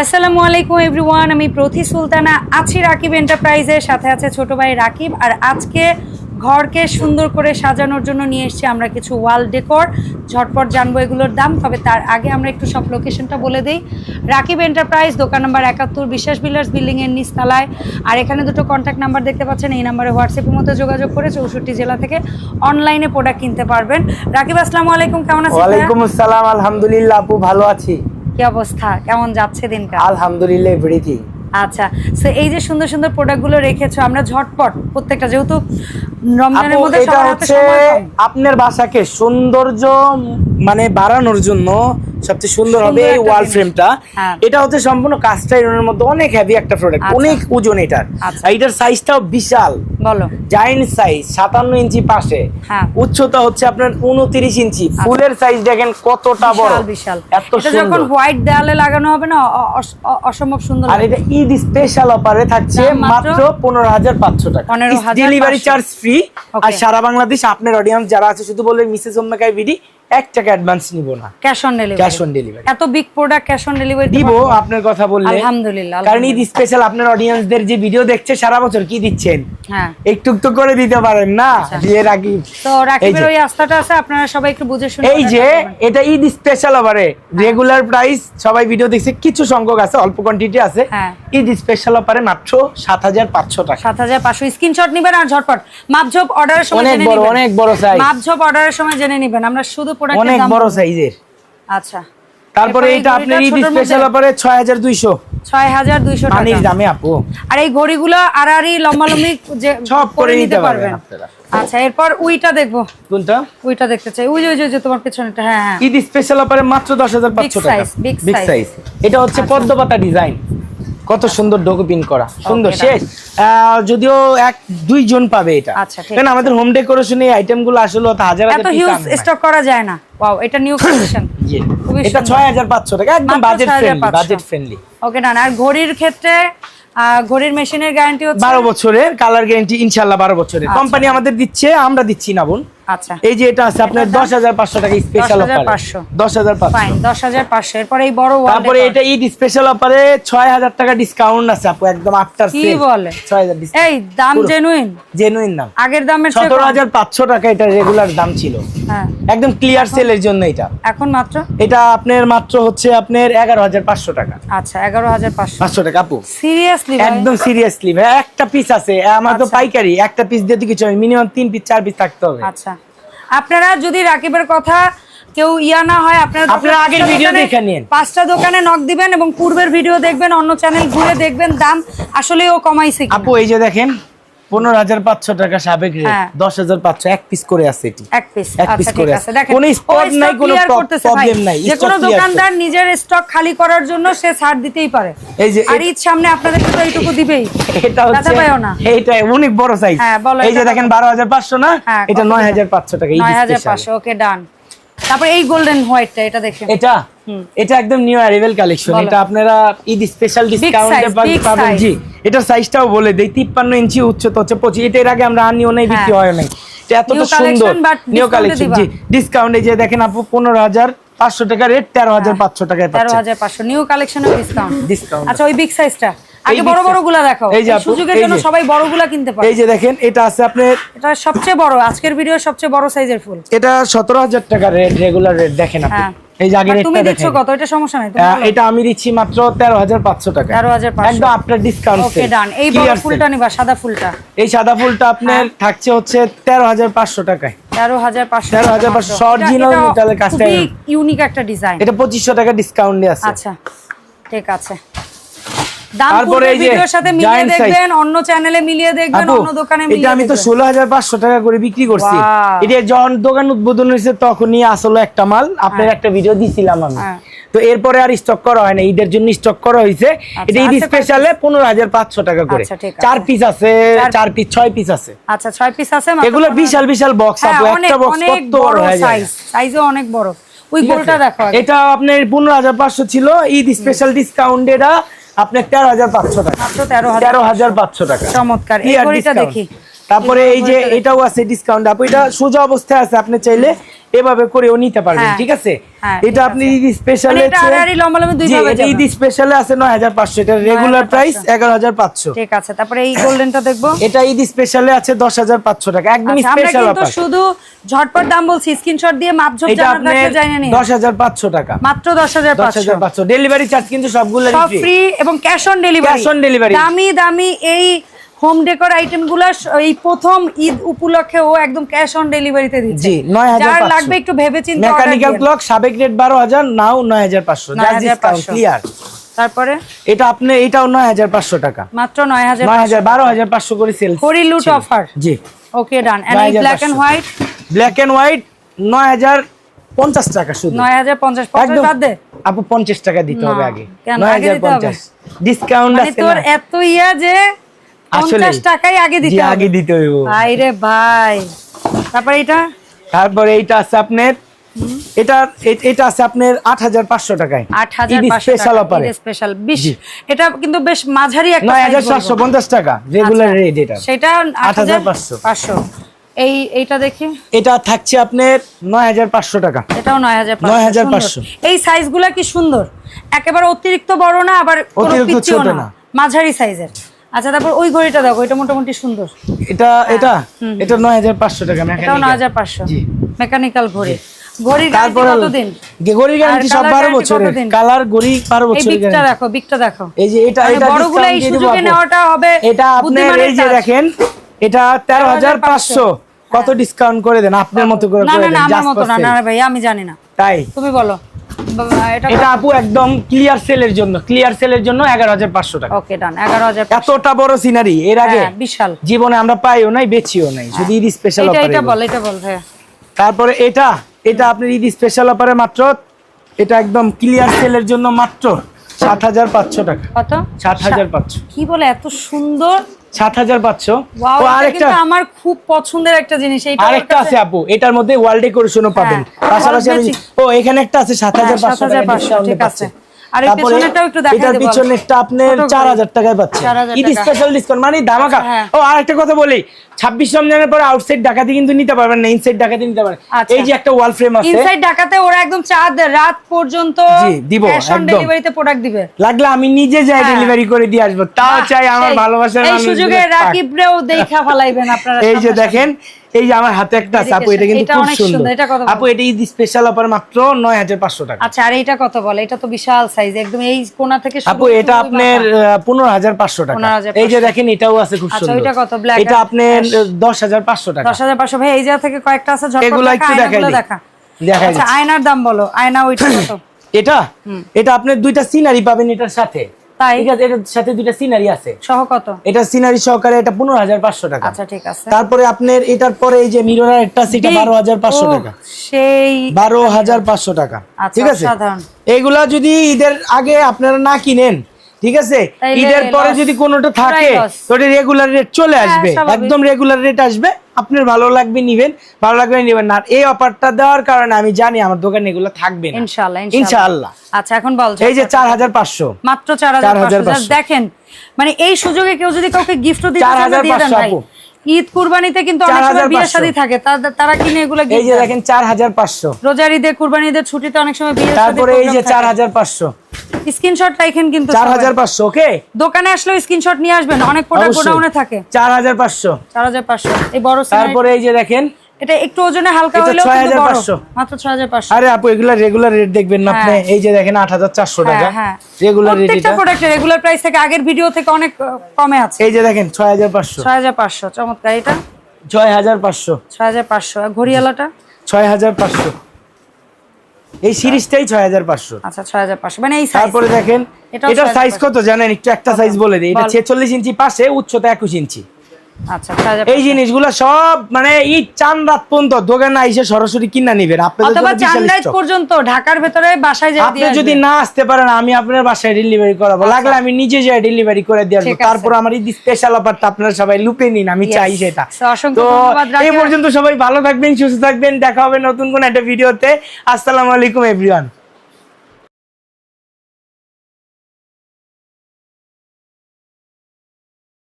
আসসালামু আলাইকুম এভরিওয়ান, আমি প্রতি সুলতানা। আছি রাকিব এন্টারপ্রাইজের, সাথে আছে ছোট ভাই রাকিব। আর আজকে ঘরকে সুন্দর করে সাজানোর জন্য নিয়ে এসেছি আমরা কিছু ওয়াল ডেকোর। ঝটপট জানব এগুলোর দাম, তবে তার আগে আমরা একটু সব লোকেশনটা বলে দিই। রাকিব এন্টারপ্রাইজ, দোকান নাম্বার একাত্তর, বিশ্বাস বিল্ডার্স বিল্ডিংয়ের নিচতলায়। আর এখানে দুটো কন্ট্যাক্ট নাম্বার দেখতে পাচ্ছেন, এই নাম্বারে হোয়াটসঅ্যাপের মধ্যে যোগাযোগ করে চৌষট্টি জেলা থেকে অনলাইনে প্রোডাক্ট কিনতে পারবেন। রাকিব, আসসালামু আলাইকুম, কেমন আছেন? ওয়ালাইকুম আসসালাম, আলহামদুলিল্লাহ, আপু ভালো আছি। কি অবস্থা? কেমন যাচ্ছে দিনকাল? আলহামদুলিল্লাহ এভরিথিং আচ্ছা সো এই যে সুন্দর সুন্দর প্রোডাক্টগুলো রেখেছো আমরা ঝটপট প্রত্যেকটা যেহেতু রমজানের মধ্যে সবার হাতে সময় আপনার বাসাকে সৌন্দর্য মানে বাড়ানোর জন্য সবচেয়ে সুন্দর হবে এই ওয়াল ফ্রেমটা হ্যাঁ। এটা হচ্ছে সম্পূর্ণ কাস্ট আয়রনের মধ্যে অনেক হেভি একটা প্রোডাক্ট আচ্ছা। অনেক ওজন এটার। আচ্ছা। এটার সাইজটাও বিশাল। বলো। জায়েন্ট সাইজ সাতান্ন ইঞ্চি পাশে। হ্যাঁ। উচ্চতা হচ্ছে আপনার উনত্রিশ ইঞ্চি। ফুলের সাইজ দেখেন কতটা বড়। বিশাল এত এটা যখন হোয়াইট দেওয়ালে লাগানো হবে না অসম্ভব সুন্দর আর। এটা ঈদ স্পেশাল অফারে থাকছে মাত্র পনেরো হাজার পাঁচশো টাকা। 15,500 ডেলিভারি চার্জ ফ্রি আর সারা বাংলাদেশ আপনার অডিয়েন্স যারা আছে শুধু বলবেন মিসেস ওম্মেকাই বিডি এক টাকা অ্যাডভান্স নিব না। Cash on delivery cash on delivery এত big product cash on delivery দিব আপনার কথা বললে। আলহামদুলিল্লাহ, কারণ ঈদ স্পেশাল আপনার অডিয়েন্সদের যে ভিডিও দেখছে সারা বছর কি দিচ্ছেন? হ্যাঁ। একটু একটু করে দিতে পারেন না আচ্ছা। দিয়ে রাখি। তো রাকিবের ওই আস্থাটা আছে আপনারা সবাই একটু বুঝে শুনে এই যে এটা ঈদ স্পেশাল অফারে রেগুলার প্রাইস সবাই ভিডিও দেখছে কিছু সংখ্যক আছে অল্প কোয়ান্টিটি আছে। হ্যাঁ। ঈদ স্পেশাল অফারে মাত্র সাত হাজার পাঁচশো টাকা। সাত হাজার পাঁচশো। স্ক্রিনশট নিবেন আর ঝটপট। মাপঝোপ অর্ডারের সময় অনেক বড় নিবেন। অনেক বড় সাইজ মাপঝোপ অর্ডারের সময় জেনে নিবেন। আমরা শুধু অনেক বড় সাইজের। আচ্ছা। তারপরে এটা আপনার ঈদ স্পেশাল অফারে ছয় হাজার দুইশো। ছয় পানির দামে আপু। আর এই ঘড়িগুলো আড়াআড়ি লম্বালম্বি যে সব করে নিতে পারবেন আপনারা। আচ্ছা এরপর উইটা দেখব। কোনটা? উইটা দেখতে চাই। উই ওই যে- ওই যে তোমার পেছনেটা হ্যাঁ হ্যাঁ। ঈদ স্পেশাল অফারে মাত্র দশ হাজার পাঁচশো Big টাকা। size, big বিগ আচ্ছা। সাইজ এটা হচ্ছে পদ্মপাতা ডিজাইন কত সুন্দর ডোকো পিন করা সুন্দর শেষ। যদিও এক দুইজন পাবে এটা। আচ্ছা, কারণ আমাদের হোম ডেকোরেশনে এই আইটেমগুলো আসলে অত হাজার হাজার এত হিউজ স্টক করা যায় না। ওয়াও এটা নিউ কালেকশন এটা সুন্দর। ছয় হাজার পাঁচশো টাকা একদম budget friendly budget friendly okay না আর ঘড়ির ক্ষেত্রে ঘড়ির মেশিনের গ্যারান্টি হচ্ছে বারো বছরের কালার গ্যারান্টি ইনশাল্লাহ বারো বছরের। কোম্পানি আমাদের দিচ্ছে আমরা দিচ্ছি না বোন। আচ্ছা। এই যে এটা আছে আপনার দশ হাজার পাঁচশো টাকা স্পেশাল অফার 10,500 ফাইন এরপর এই বড় তারপরে এটা ঈদ স্পেশাল অফারে ছয় হাজার টাকা ডিসকাউন্ট আছে আপু একদম আফটার কি বলে? এই দাম জেনুইন জেনুইন দাম। আগের দামের চেয়ে সতেরো কম। হাজার পাঁচশো টাকা এটা রেগুলার দাম ছিল। হ্যাঁ। একদম ক্লিয়ার সেলের জন্য এটা। এখন মাত্র? এটা আপনার মাত্র হচ্ছে আপনার এগারো হাজার পাঁচশো টাকা। আচ্ছা এগারো হাজার পাঁচশো। পাঁচশো টাকা আপু। সিরিয়াসলি একদম সিরিয়াসলি ভাই। একটা পিস আছে আমার তো আচ্ছা। পাইকারি। একটা পিস দিয়ে কিছু মিনিমাম তিন পিস চার পিস থাকতে হবে। আচ্ছা। আপনারা যদি রাকিবের কথা কেউ ইয়া না হয় আপনারা আপনারা আগের ভিডিও দেখে নিন। পাঁচটা দোকানে নক দিবেন এবং পূর্বের ভিডিও দেখবেন অন্য চ্যানেল ঘুরে দেখবেন দাম আসলে ও কমাইছে আপু এই যে দেখেন পনেরো হাজার পাঁচশো টাকা সাবেক হ্যাঁ। দশ হাজার পাঁচশো এক পিস করে আছে এটি এক পিস এক আচ্ছা করে আছে আছে। কোনো ও নাই, কোনো clear pro- করতেছে ভাই। problem নাই, যে কোনো দোকানদার নিজের স্টক খালি করার জন্য সে ছাড় দিতেই পারে এই যে আর ঈদ সামনে আপনাদেরকে তো এইটুকু দিবেই এটা হচ্ছে না। এইটা অনেক বড় সাইজ হ্যাঁ, বলো এই যে দেখেন বারো হাজার পাঁচশো না হ্যাঁ, এটা নয় টাকা? হাজার পাঁচশো টাকা নয় হাজার পাঁচশো ওকে ডান তারপর এই গোল্ডেন হোয়াইটটা এটা দেখেন এটা? এটা একদম নিউ অ্যারাইভেল কালেকশন এটা আপনারা ঈদ স্পেশাল ডিসকাউন্টে পাবেন জি এটা সাইজটাও বলে দেই 53 ইঞ্চি উচ্চতা হচ্ছে 25 এটা এর আগে আমরা আনিও নাই বিক্রি হ্যাঁ। হয় নাই। এটা এত সুন্দর নিউ কালেকশন। জি ডিসকাউন্টে যে দেখেন আপু 15500 টাকা রেট 13500 টাকায় তেরো পাচ্ছেন হাজার পাঁচশো। নিউ কালেকশনের ডিসকাউন্ট ডিসকাউন্ট আচ্ছা ওই বিগ সাইজটা আগে বড় বড়গুলা দেখাও। এই যে এই আপু, সুযোগের জন্য যে। সবাই বড়গুলা কিনতে পারে। এই যে দেখেন এটা আছে আপনার এটা সবচেয়ে বড় আজকের ভিডিও সবচেয়ে বড় সাইজের ফুল। এটা 17000 টাকা রেট রেগুলার রেট দেখেন আপনি। হ্যাঁ। এই যে আগের তুমি দিচ্ছ কত? এটা সমস্যা নাই আমি দিচ্ছি মাত্র 13500 টাকা। 13,500 একদম ডিসকাউন্ট ওকে ডান এই বড় ফুলটা নিবা সাদা ফুলটা। এই সাদা ফুলটা আপনার হ্যাঁ। থাকছে হচ্ছে তেরো হাজার পাঁচশো টাকায়। তেরো হাজার পাঁচশো 13,500 original metal-এর কাজটা ইউনিক একটা ডিজাইন এটা পঁচিশশো টাকা ডিসকাউন্টে আছে। আচ্ছা ঠিক আছে। তারপরে এই যে সাথে মিলিয়ে দেখবেন অন্য চ্যানেলে মিলিয়ে দেখবেন অন্য দোকানে এটা আমি তো দেখবেন। ষোলো হাজার পাঁচশো টাকা করে বিক্রি করছি। এটা যখন দোকান উদ্বোধন হয়েছে তখনই আসলে একটা মাল। আপনার একটা ভিডিও দিছিলাম আমি। হ্যাঁ। তো এরপরে আর স্টক করা হয় না ঈদের জন্য স্টক করা হয়েছে। এটা ঈদ স্পেশালে পনেরো হাজার পাঁচশো টাকা করে। আচ্ছা। চার পিস আছে চার- পিস ছয় পিস আছে। আচ্ছা ছয় পিস আছে এগুলো বিশাল বিশাল বক্স হ্যাঁ, আপু। একটা বক্স কত বড় হয়ে যায়? সাইজও অনেক বড়। ওই গোলটা দেখো এটা আপনার পনেরো হাজার পাঁচশো ছিল ঈদ স্পেশাল ডিসকাউন্ট এটা আপনার তেরো হাজার পাঁচশো টাকা। তেরো হাজার। পাঁচশো টাকা। চমৎকার। দেখি। তারপরে এই যে এটাও আছে ডিসকাউন্ট আপু এটা সোজা অবস্থায় আছে আপনি চাইলে এভাবে করেও নিতে পারবেন হ্যাঁ। ঠিক আছে? হ্যাঁ, এটা আপনি। ঈদ স্পেশালে মানে ঈদ। স্পেশালে আছে নয় হাজার পাঁচশো এটা রেগুলার প্রাইস এগারো হাজার পাঁচশো। ঠিক আছে তারপরে এই গোল্ডেনটা দেখব। এটা ঈদ স্পেশালে আছে দশ হাজার পাঁচশো টাকা একদম স্পেশাল অফার শুধু ঝটপট দাম বলছি স্ক্রিনশট দিয়ে মাপঝোপ এটা জানার আপনার থাকলে জানিয়ে নিন দশ হাজার পাঁচশো টাকা। মাত্র দশ হাজার দশ হাজার পাঁচশো। ডেলিভারি চার্জ কিন্তু সবগুলো সব ফ্রি এবং cash on delivery cash on delivery দামি দামি এই হোম ডেকোর আইটেমগুলো এই প্রথম ঈদ উপলক্ষে ও একদম ক্যাশ অন ডেলিভারিতে দিচ্ছে। জি, 9,500 যার লাগবে একটু ভেবে চিন্তে মেকানিক্যাল ক্লক সাবেক রেট বারো হাজার নাও নয় হাজার পাঁচশো। ক্লিয়ার তারপরে? এটা আপনি এটাও নয় হাজার পাঁচশো টাকা। মাত্র নয় হাজার নয় হাজার বারো হাজার পাঁচশো করে সেল হরি লুট offer G. Okay done and 9,500 black and white black and white নয় হাজার পঞ্চাশ টাকা শুধু। নয় হাজার পঞ্চাশ আপু পঞ্চাশ টাকা দিতে হবে আগে? নয় হাজার? পঞ্চাশ। ডিসকাউন্ট মানে আছে তোর এত ইয়া যে আসলেই। পঞ্চাশ টাকাই আগে দিতে হবে। আগে দিতে হইব। ভাই তারপরে এটা তারপরে এইটা আছে আপনার এটা এটা আছে আপনার আট হাজার পাঁচশো টাকায়। আট হাজার স্পেশাল অফারে স্পেশাল বিশ এটা কিন্তু বেশ মাঝারি একটা নয় size হাজার বলব। সাতশো পঞ্চাশ টাকা রেগুলার আচ্ছা। রেট এটা। সেটা আট হাজার 8,500 পাঁচশো। এই এইটা দেখি। এটা থাকছে আপনার নয় হাজার পাঁচশো টাকা। এটাও নয় হাজার 9,500 এই সাইজগুলা কি সুন্দর? একেবারে অতিরিক্ত বড় না আবার অতিরিক্ত ছোট না। মাঝারি সাইজের আচ্ছা তারপর ওই ঘড়িটা দেখো এটা মোটামুটি সুন্দর। এটা এটা? এটা হাজার পাঁচশো টাকা এটাও mechanical। নয় হাজার পাঁচশো। জি। মেকানিক্যাল ঘড়ি। ঘড়ির গ্যারান্টি কতদিন? গড়ির গ্যারান্টি সব colour বারো guarantee বছরের। কতদিন? কালার গড়ি বারো এই বিকটা দেখো বিকটা দেখো। এই যে এটা মানে এটা বড়গুলো এই সুযোগে নেওয়াটা হবে এটা আপনি এই যে দেখেন এটা তেরো হাজার পাঁচশো। কত ডিসকাউন্ট করে দেন আপনার মতো করে না করে না দেন না আমার just মতো না না না ভাই আমি জানি না। তাই? তুমি বলো। এটা আপু একদম ক্লিয়ার সেলের জন্য ক্লিয়ার সেলের জন্য এগারো হাজার পাঁচশো টাকা। ওকে ডান এগারো হাজার এতটা বড় সিনারি এর আগে হ্যাঁ, বিশাল। জীবনে আমরা পাইও নাই বেচিও নাই শুধু ঈদ স্পেশাল এটা বল এটা বল ভাইয়া তারপরে এটা এটা আপনার ঈদ স্পেশাল অফারে মাত্র এটা একদম ক্লিয়ার সেলের জন্য মাত্র সাত হাজার পাঁচশো টাকা। কত? সাত হাজার পাঁচশো। কি বলে এত সুন্দর? সাত হাজার পাঁচশো আরেকটা আমার খুব পছন্দের একটা জিনিস আরেকটা আছে আপু এটার মধ্যে ওয়াল ডেকোরেশনও পাবেন হ্যাঁ, পাশাপাশি। ও এখানে একটা আছে সাত হাজার হ্যাঁ, পাঁচশো 7,500 ঠিক আছে। আর এই পেছনেরটাও একটু দেখাই দেবো। পিছনেরটা। চার হাজার টাকায় পাচ্ছে 4,000 ঈদ স্পেশাল ডিসকাউন্ট মানে ধামাকা হ্যাঁ। ও আরেকটা কথা বলি ছাব্বিশ রমজানের পরে আউটসাইড ডাকাতি কিন্তু নিতে পারবেন না ইনসাইড ডাকাতি নিতে পারবেন আচ্ছা। এই যে একটা ওয়াল ফ্রেম আছে ইনসাইড ঢাকাতে ওরা একদম চাঁদ রাত পর্যন্ত জি, দিব, একদম। ডেলিভারিতে প্রোডাক্ট দিবে লাগলে আমি নিজে যাই হ্যাঁ। ডেলিভারি করে দিয়ে আসব তাও চাই আমার ভালোবাসার এই সুযোগে। রাকিবরেও দেখা ফলাইবেন আপনারা এই যে দেখেন এই যে আমার হাতে একটা আছে আপু এটা কিন্তু খুব সুন্দর। এটা আপু এটা ঈদ স্পেশাল অফার মাত্র নয় হাজার পাঁচশো টাকা। আচ্ছা আর এটা কত বলে? এটা তো বিশাল সাইজ একদম এই কোণা থেকে শুরু আপু এটা আপনার বাঁকা। পনেরো হাজার পাঁচশো টাকা। এই যে দেখেন এটাও আছে খুব সুন্দর আচ্ছা, সুন্দর। ওইটা কত? Black এটা আপনার ash? দশ হাজার পাঁচশো টাকা। দশ হাজার পাঁচশো। ভাই এই জায়গা থেকে কয়েকটা আছে ঝটপট এগুলো একটু দেখাই। দেখা। দেখাই আচ্ছা আয়নার দাম বলো আয়না ওইটা কত? এটা? এটা আপনার দুইটা সিনারি পাবেন এটার সাথে। তাই? ঠিক আছে এটার সাথে দুইটা সিনারি আছে। সহ কত? এটা সিনারি সহকারে এটা পনেরো হাজার পাঁচশো টাকা। আচ্ছা ঠিক আছে। তারপরে আপনার এটার পরে এই যে মিরর একটা সেটা Big, বারো হাজার পাঁচশো ও, টাকা। সেই বারো হাজার পাঁচশো টাকা। ঠিক আছে? অসাধারণ। এইগুলা যদি ঈদের আগে আপনারা না কিনেন ঠিক আছে? ঈদের পরে যদি কোনোটা থাকে তো রেগুলার রেট চলে হ্যাঁ, আসবে। একদম রেগুলার রেট আসবে। আপনার ভালো লাগবে নিবেন ভালো লাগবে নিবেন না। আর এই অফারটা দেওয়ার কারণে আমি জানি আমার দোকানে এগুলো থাকবে না। ইনশাআল্লাহ ইনশাআল্লাহ। আচ্ছা এখন বল এই যে চার হাজার পাঁচশো। মাত্র চার হাজার 4,500 দেখেন মানে এই সুযোগে কেউ যদি কাউকে গিফটও দিতে চান দিয়ে দেন 4,500 ভাই। ঈদ কুরবানিতে কিন্তু অনেক সময় 4,500 শাদী থাকে। তারা কিনে এগুলো এই যে দেখেন চার হাজার পাঁচশো। রোজার ঈদে কুরবানি ঈদের ছুটিতে অনেক সময় বিয়ে তারপরে এই যে চার হাজার পাঁচশো। স্ক্রিনশট রাখেন কিন্তু চার সবাই। হাজার পাঁচশো ওকে? দোকানে আসলেও স্ক্রিনশট নিয়ে আসবেন। অনেক প্রোডাক্ট গোডাউনে থাকে। চার হাজার পাঁচশো। চার হাজার পাঁচশো। এই বড় তারপরে এই যে দেখেন এটা একটু ওজনে হালকা এটা হলেও কিন্তু বড় মাত্র ছয় হাজার পাঁচশো আরে আপু এগুলা রেগুলার রেট দেখবেন না আপনি হ্যাঁ। এই যে দেখেন আট হাজার চারশো টাকা হ্যাঁ হ্যাঁ রেগুলার রেট এটা প্রোডাক্টের রেগুলার প্রাইস থেকে আগের ভিডিও থেকে অনেক কমে আছে এই যে দেখেন ছয় হাজার পাঁচশো ছয় হাজার পাঁচশো চমৎকার এটা ছয় হাজার পাঁচশো ছয় হাজার পাঁচশো আর ঘড়িয়ালাটা ছয় হাজার পাঁচশো এই সিরিজটাই ছয় হাজার পাঁচশো আচ্ছা ছয় হাজার পাঁচশো মানে এই সাইজ তারপরে দেখেন 6,500 সাইজ কত জানেন একটু একটা সাইজ বলে দিই এটা বল। ছেচল্লিশ ইঞ্চি পাশে উচ্চতা একুশ ইঞ্চি আচ্ছা ছয় হাজার এই জিনিসগুলো সব মানে এই চান রাত পর্যন্ত দোকানে এসে সরাসরি কিনা নিবেন। পর্যন্ত ঢাকার ভেতরে বাসায় আপনি যদি না আসতে পারেন আমি আপনার বাসায় ডেলিভারি করাবো। লাগলে আমি নিজে যাই ডেলিভারি করে দিয়ে আসব। তারপর আমার এই স্পেশাল অফারটা আপনারা সবাই লুপে নিন আমি চাই সেটা। তো এই পর্যন্ত সবাই ভালো থাকবেন সুস্থ থাকবেন। দেখা হবে নতুন কোন একটা ভিডিওতে আসসালামু আলাইকুম এভরিওয়ান